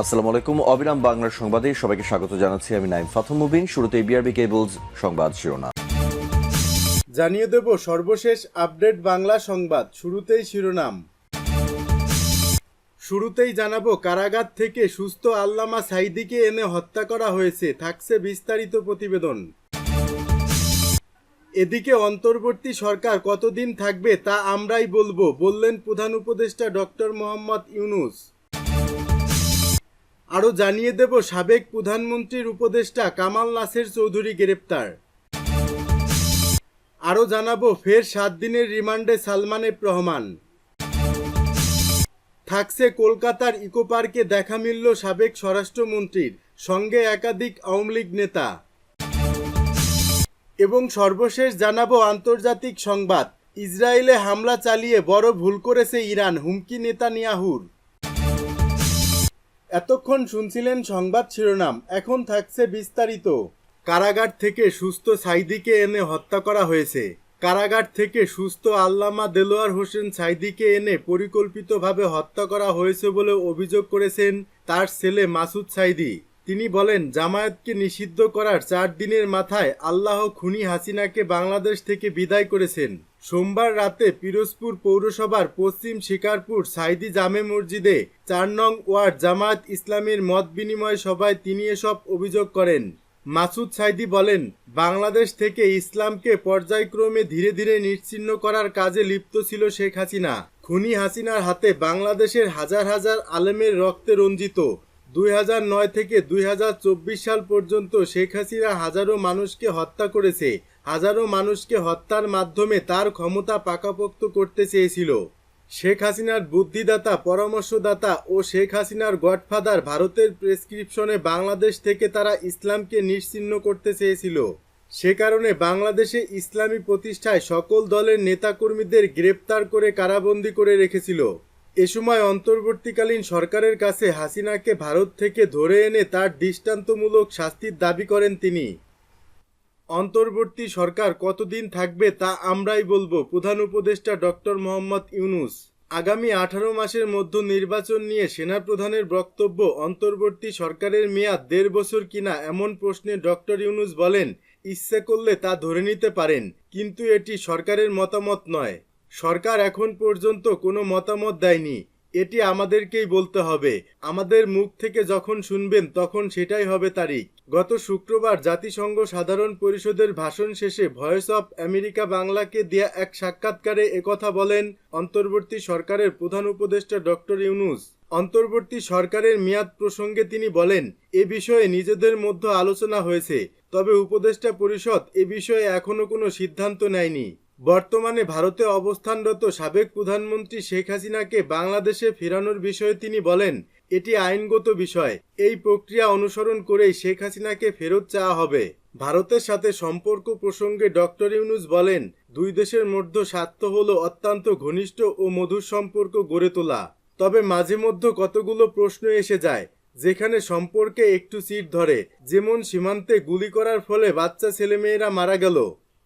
আসসালামু আলাইকুম। অবিরাম বাংলার সংবাদে সবাইকে স্বাগত জানাচ্ছি। আমি নাইম ফাথম মুবিন। শুরুতে বিআরবি কেবলস সংবাদ শিরোনাম। জানিয়ে দেব সর্বশেষ আপডেট বাংলা সংবাদ। শুরুতেই শিরোনাম। শুরুতেই জানাব কারাগার থেকে সুস্থ আল্লামা সাইদিকে এনে হত্যা করা হয়েছে। থাকছে বিস্তারিত প্রতিবেদন। এদিকে অন্তর্বর্তী সরকার কতদিন থাকবে তা আমরাই বলব, বললেন প্রধান উপদেষ্টা ডক্টর মোহাম্মদ ইউনুস। আরও জানিয়ে দেব সাবেক প্রধানমন্ত্রীর উপদেষ্টা কামাল নাসের চৌধুরী গ্রেপ্তার। আরও জানাব ফের সাত দিনের রিমান্ডে সালমান রহমান। থাকছে কলকাতার ইকো পার্কে দেখা মিলল সাবেক স্বরাষ্ট্রমন্ত্রীর, সঙ্গে একাধিক আওয়ামী লীগ নেতা। এবং সর্বশেষ জানাব আন্তর্জাতিক সংবাদ, ইসরায়েলে হামলা চালিয়ে বড় ভুল করেছে ইরান, হুমকি নেতানিয়াহুর। এতক্ষণ শুনছিলেন সংবাদ শিরোনাম, এখন থাকছে বিস্তারিত। কারাগার থেকে সুস্থ সাইদিকে এনে হত্যা করা হয়েছে। কারাগার থেকে সুস্থ আল্লামা দেলোয়ার হোসেন সাইদিকে এনে পরিকল্পিতভাবে হত্যা করা হয়েছে বলে অভিযোগ করেছেন তার ছেলে মাসুদ সাইদি। তিনি বলেন, জামায়াতকে নিষিদ্ধ করার চার দিনের মাথায় আল্লাহ খুনি হাসিনাকে বাংলাদেশ থেকে বিদায় করেছেন। সোমবার রাতে পিরোজপুর পৌরসভার পশ্চিম শিকারপুর সাইদি জামে মসজিদে চার নং ওয়ার্ড জামায়াত ইসলামীর মত বিনিময় সভায় তিনি এসব অভিযোগ করেন। মাসুদ সাইদি বলেন, বাংলাদেশ থেকে ইসলামকে পর্যায়ক্রমে ধীরে ধীরে নিশ্চিহ্ন করার কাজে লিপ্ত ছিল শেখ হাসিনা। খুনি হাসিনার হাতে বাংলাদেশের হাজার হাজার আলেমের রক্তে রঞ্জিত। দুই থেকে দুই হাজার চব্বিশ সাল পর্যন্ত শেখ হাসিনা হাজারো মানুষকে হত্যা করেছে, হাজারো মানুষকে হত্যার মাধ্যমে তার ক্ষমতা পাকাপোক্ত করতে চেয়েছিল। শেখ হাসিনার বুদ্ধিদাতা, পরামর্শদাতা ও শেখ হাসিনার গডফাদার ভারতের প্রেসক্রিপশনে বাংলাদেশ থেকে তারা ইসলামকে নিশ্চিহ্ন করতে চেয়েছিল। সে কারণে বাংলাদেশে ইসলামী প্রতিষ্ঠায় সকল দলের নেতাকর্মীদের গ্রেপ্তার করে কারাবন্দী করে রেখেছিল। এ সময় অন্তর্বর্তীকালীন সরকারের কাছে হাসিনাকে ভারত থেকে ধরে এনে তার দৃষ্টান্তমূলক শাস্তির দাবি করেন তিনি। অন্তর্বর্তী সরকার কতদিন থাকবে তা আমরাই বলব, প্রধান উপদেষ্টা ডক্টর মোহাম্মদ ইউনুস। আগামী আঠারো মাসের মধ্যে নির্বাচন নিয়ে সেনাপ্রধানের বক্তব্য অন্তর্বর্তী সরকারের মেয়াদ দেড় বছর কিনা এমন প্রশ্নে ডক্টর ইউনুস বলেন, ইচ্ছে করলে তা ধরে নিতে পারেন, কিন্তু এটি সরকারের মতামত নয়। সরকার এখন পর্যন্ত কোনো মতামত দেয়নি। এটি আমাদেরকেই বলতে হবে। আমাদের মুখ থেকে যখন শুনবেন তখন সেটাই হবে তারিখ। গত শুক্রবার জাতিসংঘ সাধারণ পরিষদের ভাষণ শেষে ভয়েস অব আমেরিকা বাংলাকে দেয়া এক সাক্ষাৎকারে একথা বলেন অন্তর্বর্তী সরকারের প্রধান উপদেষ্টা ডক্টর ইউনুস। অন্তর্বর্তী সরকারের মেয়াদ প্রসঙ্গে তিনি বলেন, এ বিষয়ে নিজেদের মধ্যে আলোচনা হয়েছে, তবে উপদেষ্টা পরিষদ এ বিষয়ে এখনও কোনো সিদ্ধান্ত নেয়নি। বর্তমানে ভারতে অবস্থানরত সাবেক প্রধানমন্ত্রী শেখ হাসিনাকে বাংলাদেশে ফেরানোর বিষয়ে তিনি বলেন, এটি আইনগত বিষয়। এই প্রক্রিয়া অনুসরণ করেই শেখ হাসিনাকে ফেরত চাওয়া হবে। ভারতের সাথে সম্পর্ক প্রসঙ্গে ডক্টর ইউনুস বলেন, দুই দেশের মধ্যে স্বার্থ হল অত্যন্ত ঘনিষ্ঠ ও মধুর সম্পর্ক গড়ে তোলা। তবে মাঝে মধ্যে কতগুলো প্রশ্ন এসে যায়, যেখানে সম্পর্কে একটু চিট ধরে। যেমন, সীমান্তে গুলি করার ফলে বাচ্চা ছেলেমেয়েরা মারা গেল।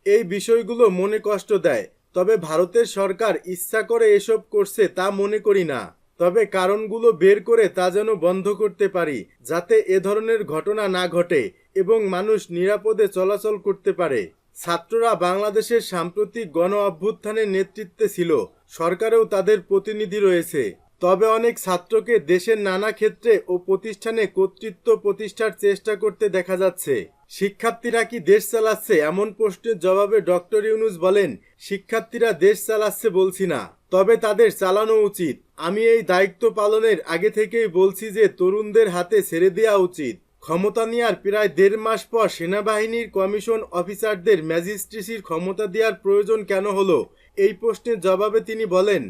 এই বিষয়গুলো মনে কষ্ট দেয়, তবে ভারতের সরকার ইচ্ছা করে এসব করছে তা মনে করি না। তবে কারণগুলো বের করে তা যেন বন্ধ করতে পারি, যাতে এ ধরনের ঘটনা না ঘটে এবং মানুষ নিরাপদে চলাচল করতে পারে। ছাত্ররা বাংলাদেশের সাম্প্রতিক গণ অভ্যুত্থানের নেতৃত্বে ছিল, সরকারেও তাদের প্রতিনিধি রয়েছে। তবে অনেক ছাত্রকে দেশের নানা ক্ষেত্রে ও প্রতিষ্ঠানে কর্তৃত্ব প্রতিষ্ঠার চেষ্টা করতে দেখা যাচ্ছে। শিক্ষার্থীরা কি দেশ চালাচ্ছে? এমন প্রশ্নের জবাবে ডক্টর ইউনুস বলেন, শিক্ষার্থীরা দেশ চালাচ্ছে বলছি না, তবে তাদের চালানো উচিত। আমি এই দায়িত্ব পালনের আগে থেকেই বলছি যে তরুণদের হাতে ছেড়ে দেওয়া উচিত। ক্ষমতা নেওয়ার প্রায় দেড় মাস পর সেনাবাহিনীর কমিশন অফিসারদের ম্যাজিস্ট্রেসির ক্ষমতা দেওয়ার প্রয়োজন কেন হলো? এই প্রশ্নের জবাবে তিনি বলেন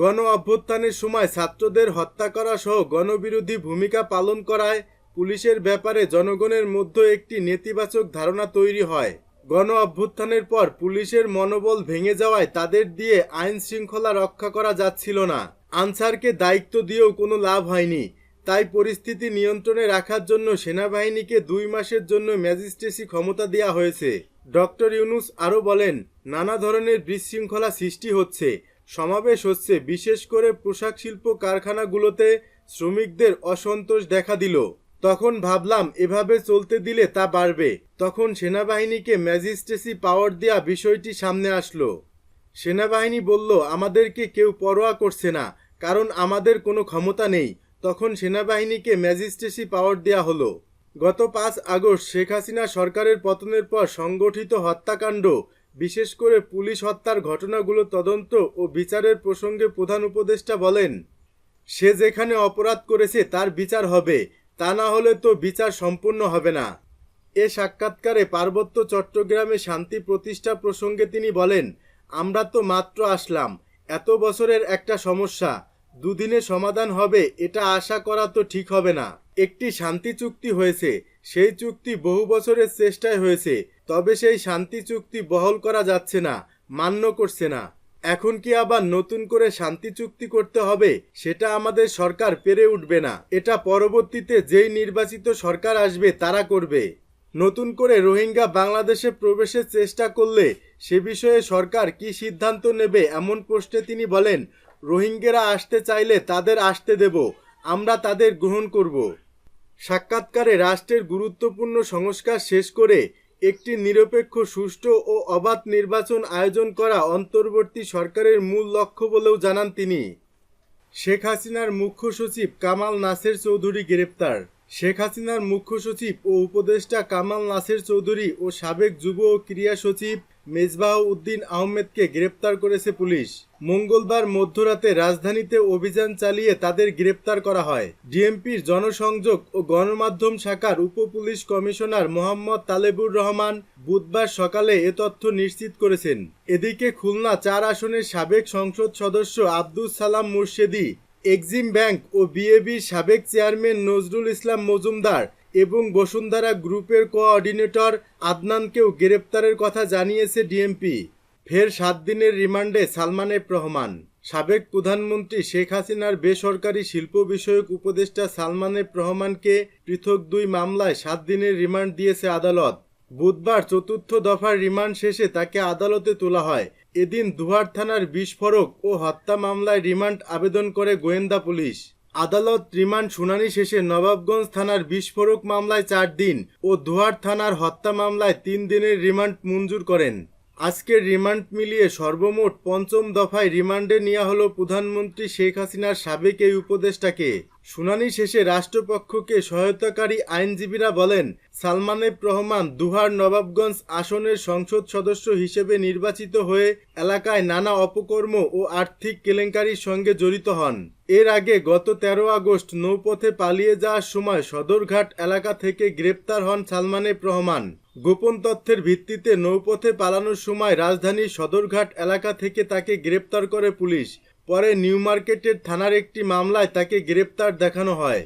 গণ অভ্যুত্থানের সময় ছাত্রদের হত্যা করা সহ গণবিরোধী ভূমিকা পালন করায় পুলিশের ব্যাপারে জনগণের মধ্যে একটি নেতিবাচক ধারণা তৈরি হয়। গণ অভ্যুত্থানের পর পুলিশের মনোবল ভেঙে যাওয়ায় তাদের দিয়ে আইন শৃঙ্খলা রক্ষা করা যাচ্ছিল না। আনসারকে দায়িত্ব দিয়েও কোনো লাভ হয়নি। তাই পরিস্থিতি নিয়ন্ত্রণে রাখার জন্য সেনাবাহিনীকে দুই মাসের জন্য ম্যাজিস্ট্রেসি ক্ষমতা দেওয়া হয়েছে। ডক্টর ইউনুস আরও বলেন, নানা ধরনের বিশৃঙ্খলা সৃষ্টি হচ্ছে। সমাবেশ হচ্ছে, বিশেষ করে পোশাক শিল্প কারখানাগুলোতে শ্রমিকদের অসন্তোষ দেখা দিল। তখন ভাবলাম, এভাবে চলতে দিলে তা বাড়বে। তখন সেনাবাহিনীকে ম্যাজিস্ট্রেসি পাওয়ার দেওয়া বিষয়টি সামনে আসলো। সেনাবাহিনী বলল, আমাদেরকে কেউ পরোয়া করছে না, কারণ আমাদের কোনো ক্ষমতা নেই। তখন সেনাবাহিনীকে ম্যাজিস্ট্রেসি পাওয়ার দেওয়া হলো। গত পাঁচ আগস্ট শেখ হাসিনা সরকারের পতনের পর সংগঠিত হত্যাকাণ্ড, বিশেষ করে পুলিশ হত্যার ঘটনাগুলো তদন্ত ও বিচারের প্রসঙ্গে প্রধান উপদেষ্টা বলেন, সে যেখানে অপরাধ করেছে তার বিচার হবে। তা না হলে তো বিচার সম্পূর্ণ হবে না। এ সাক্ষাৎকারে পার্বত্য চট্টগ্রামে শান্তি প্রতিষ্ঠা প্রসঙ্গে তিনি বলেন, আমরা তো মাত্র আসলাম। এত বছরের একটা সমস্যা। দুদিনে সমাধান হবে, এটা আশা করা তো ঠিক হবে না। একটি শান্তি চুক্তি হয়েছে, সেই চুক্তি বহু বছরের চেষ্টায় হয়েছে, তবে সেই শান্তি চুক্তি বহল করা যাচ্ছে না, মান্য করছে না। এখন কি আবার নতুন করে শান্তি চুক্তি করতে হবে? সেটা আমাদের সরকার পেরে উঠবে না। এটা পরবর্তীতে যেই নির্বাচিত সরকার আসবে, তারা করবে। নতুন করে রোহিঙ্গা বাংলাদেশে প্রবেশের চেষ্টা করলে সে বিষয়ে সরকার কি সিদ্ধান্ত নেবে এমন প্রশ্নে তিনি বলেন, রোহিঙ্গারা আসতে চাইলে তাদের আসতে দেব, আমরা তাদের গ্রহণ করব। সাক্ষাৎকারে রাষ্ট্রের গুরুত্বপূর্ণ সংস্কার শেষ করে একটি নিরপেক্ষ, সুষ্ঠু ও অবাধ নির্বাচন আয়োজন করা অন্তর্বর্তী সরকারের মূল লক্ষ্য বলেও জানান তিনি। শেখ হাসিনার মুখ্য সচিব কামাল নাসের চৌধুরী গ্রেপ্তার। শেখ হাসিনার মুখ্য সচিব ও উপদেষ্টা কামাল নাসের চৌধুরী ও সাবেক যুব ও ক্রীড়া সচিব মেজবাহ উদ্দিন আহমেদকে গ্রেপ্তার করেছে পুলিশ। মঙ্গলবার মধ্যরাতে রাজধানীতে অভিযান চালিয়ে তাদের গ্রেপ্তার করা হয়। ডিএমপির জনসংযোগ ও গণমাধ্যম শাখার উপ পুলিশ কমিশনার মোহাম্মদ তালেবুর রহমান বুধবার সকালে এ তথ্য নিশ্চিত করেছেন। এদিকে খুলনা চার আসনের সাবেক সংসদ সদস্য আব্দুল সালাম মুর্শেদি, এক্সিম ব্যাংক ও বিএবির সাবেক চেয়ারম্যান নজরুল ইসলাম মজুমদার এবং বসুন্ধরা গ্রুপের কোঅর্ডিনেটর আদনানকেও গ্রেপ্তারের কথা জানিয়েছে ডিএমপি। ফের সাত দিনের রিমান্ডে সালমান এফ রহমান সাবেক প্রধানমন্ত্রী শেখ হাসিনার বেসরকারি শিল্প বিষয়ক উপদেষ্টা সালমান এফ রহমানকে পৃথক দুই মামলায় সাত দিনের রিমান্ড দিয়েছে আদালত। বুধবার চতুর্থ দফার রিমান্ড শেষে তাকে আদালতে তোলা হয়। এদিন দুহার থানার বিস্ফোরক ও হত্যা মামলায় রিমান্ড আবেদন করে গোয়েন্দা পুলিশ। আদালত রিমান্ড শুনানি শেষে নবাবগঞ্জ থানার বিস্ফোরক মামলায় চার দিন ও দুয়ার থানার হত্যা মামলায় তিন দিনের রিমান্ড মঞ্জুর করেন। আজকের রিমান্ড মিলিয়ে সর্বমোট পঞ্চম দফায় রিমান্ডে নেওয়া হল প্রধানমন্ত্রী শেখ হাসিনার সাবেক এই উপদেষ্টাকে। শুনানি শেষে রাষ্ট্রপক্ষকে সহায়তাকারী আইনজীবীরা বলেন সালমান এফ রহমান দুহার নবাবগঞ্জ আসনের সংসদ সদস্য হিসেবে নির্বাচিত হয়ে এলাকায় নানা অপকর্ম ও আর্থিক কেলেঙ্কারির সঙ্গে জড়িত হন। এর আগে গত তেরো আগস্ট নৌপথে পালিয়ে যাওয়ার সময় সদরঘাট এলাকা থেকে গ্রেপ্তার হন সালমান এফ রহমান। গোপন তথ্যের ভিত্তিতে নৌপথে পালানোর সময় রাজধানীর সদরঘাট এলাকা থেকে তাকে গ্রেপ্তার করে পুলিশ। পরে নিউ মার্কেটের থানার একটি মামলায় তাকে গ্রেপ্তার দেখানো হয়।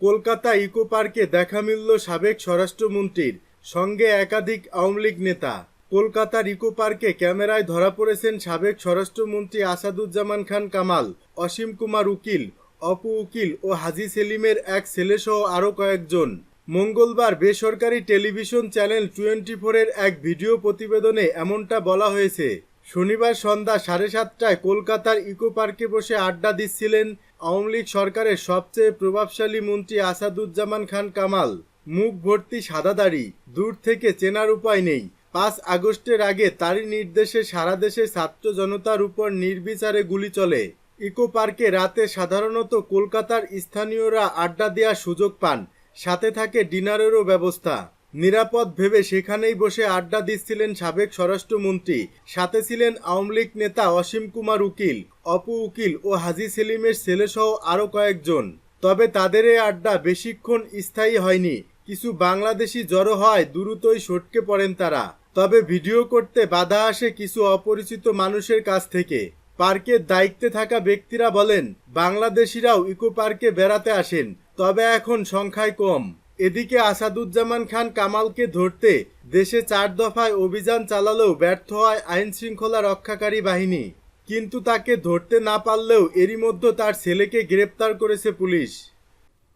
কলকাতা ইকো পার্কে দেখা মিলল সাবেক স্বরাষ্ট্রমন্ত্রীর, সঙ্গে একাধিক আওয়ামী লীগ নেতা। কলকাতার ইকো পার্কে ক্যামেরায় ধরা পড়েছেন সাবেক স্বরাষ্ট্রমন্ত্রী আসাদুজ্জামান খান কামাল, অসীম কুমার উকিল, অপু উকিল ও হাজি সেলিমের এক ছেলেসহ আরও কয়েকজন। মঙ্গলবার বেসরকারি টেলিভিশন চ্যানেল টোয়েন্টি ফোরের এক ভিডিও প্রতিবেদনে এমনটা বলা হয়েছে। শনিবার সন্ধ্যা সাড়ে সাতটায় কলকাতার ইকো পার্কে বসে আড্ডা দিচ্ছিলেন আওয়ামী লীগ সরকারের সবচেয়ে প্রভাবশালী মন্ত্রী আসাদুজ্জামান খান কামাল। মুখ ভর্তি সাদা দাড়ি, দূর থেকে চেনার উপায় নেই। পাঁচ আগস্টের আগে তারই নির্দেশে সারা দেশে ছাত্র জনতার উপর নির্বিচারে গুলি চলে। ইকো পার্কে রাতে সাধারণত কলকাতার স্থানীয়রা আড্ডা দেওয়ার সুযোগ পান, সাথে থাকে ডিনারেরও ব্যবস্থা। নিরাপদ ভেবে সেখানেই বসে আড্ডা দিচ্ছিলেন সাবেক স্বরাষ্ট্রমন্ত্রী। সাথে ছিলেন আওয়ামী লীগ নেতা অসীম কুমার উকিল, অপু উকিল ও হাজি সেলিমের ছেলেসহ আরও কয়েকজন। তবে তাদের এই আড্ডা বেশিক্ষণ স্থায়ী হয়নি। কিছু বাংলাদেশি জড়ো হয় দ্রুতই সটকে পড়েন তারা। তবে ভিডিও করতে বাধা আসে কিছু অপরিচিত মানুষের কাছ থেকে। পার্কের দায়িত্বে থাকা ব্যক্তিরা বলেন, বাংলাদেশিরাও ইকো পার্কে বেড়াতে আসেন, তবে এখন সংখ্যায় কম। এদিকে আসাদুজ্জামান খান কামালকে ধরতে দেশে চার দফায় অভিযান চালালেও ব্যর্থ হয় আইন শৃঙ্খলা রক্ষাকারী বাহিনী। কিন্তু তাকে ধরতে না পারলেও এরই মধ্যে তার ছেলেকে গ্রেপ্তার করেছে পুলিশ।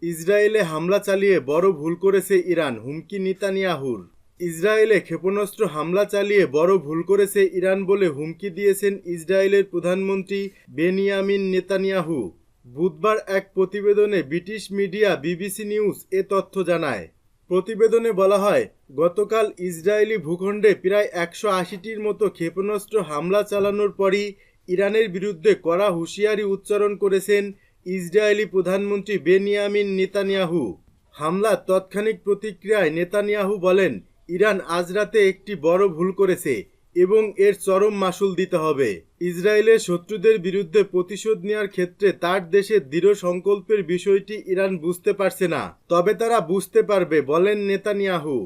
ইসরায়েলে হামলা চালিয়ে বড় ভুল করেছে ইরান, হুমকি নিতানিয়াহুর। ইসরায়েলে ক্ষেপণাস্ত্র হামলা চালিয়ে বড় ভুল করেছে ইরান বলে হুমকি দিয়েছেন ইসরায়েলের প্রধানমন্ত্রী বেনিয়ামিন নেতানিয়াহু। বুধবার এক প্রতিবেদনে ব্রিটিশ মিডিয়া বিবিসি নিউজ এ তথ্য জানায়। প্রতিবেদনে বলা হয়, গতকাল ইসরায়েলি ভূখণ্ডে প্রায় একশো আশিটির মতো ক্ষেপণাস্ত্র হামলা চালানোর পরই ইরানের বিরুদ্ধে কড়া হুঁশিয়ারি উচ্চারণ করেছেন ইসরায়েলি প্রধানমন্ত্রী বেনিয়ামিন নেতানিয়াহু। হামলার তৎক্ষণিক প্রতিক্রিয়ায় নেতানিয়াহু বলেন, ইরান আজ রাতে একটি বড় ভুল করেছে। এবং এর চরম মাসুল দিতে হবে। ইসরায়েলের শত্রুদের বিরুদ্ধে প্রতিশোধ নেওয়ার ক্ষেত্রে তার দেশের দৃঢ় সংকল্পের বিষয়টি ইরান বুঝতে পারছে না। তবে তারা বুঝতে পারবে, বলেন নেতানিয়াহু।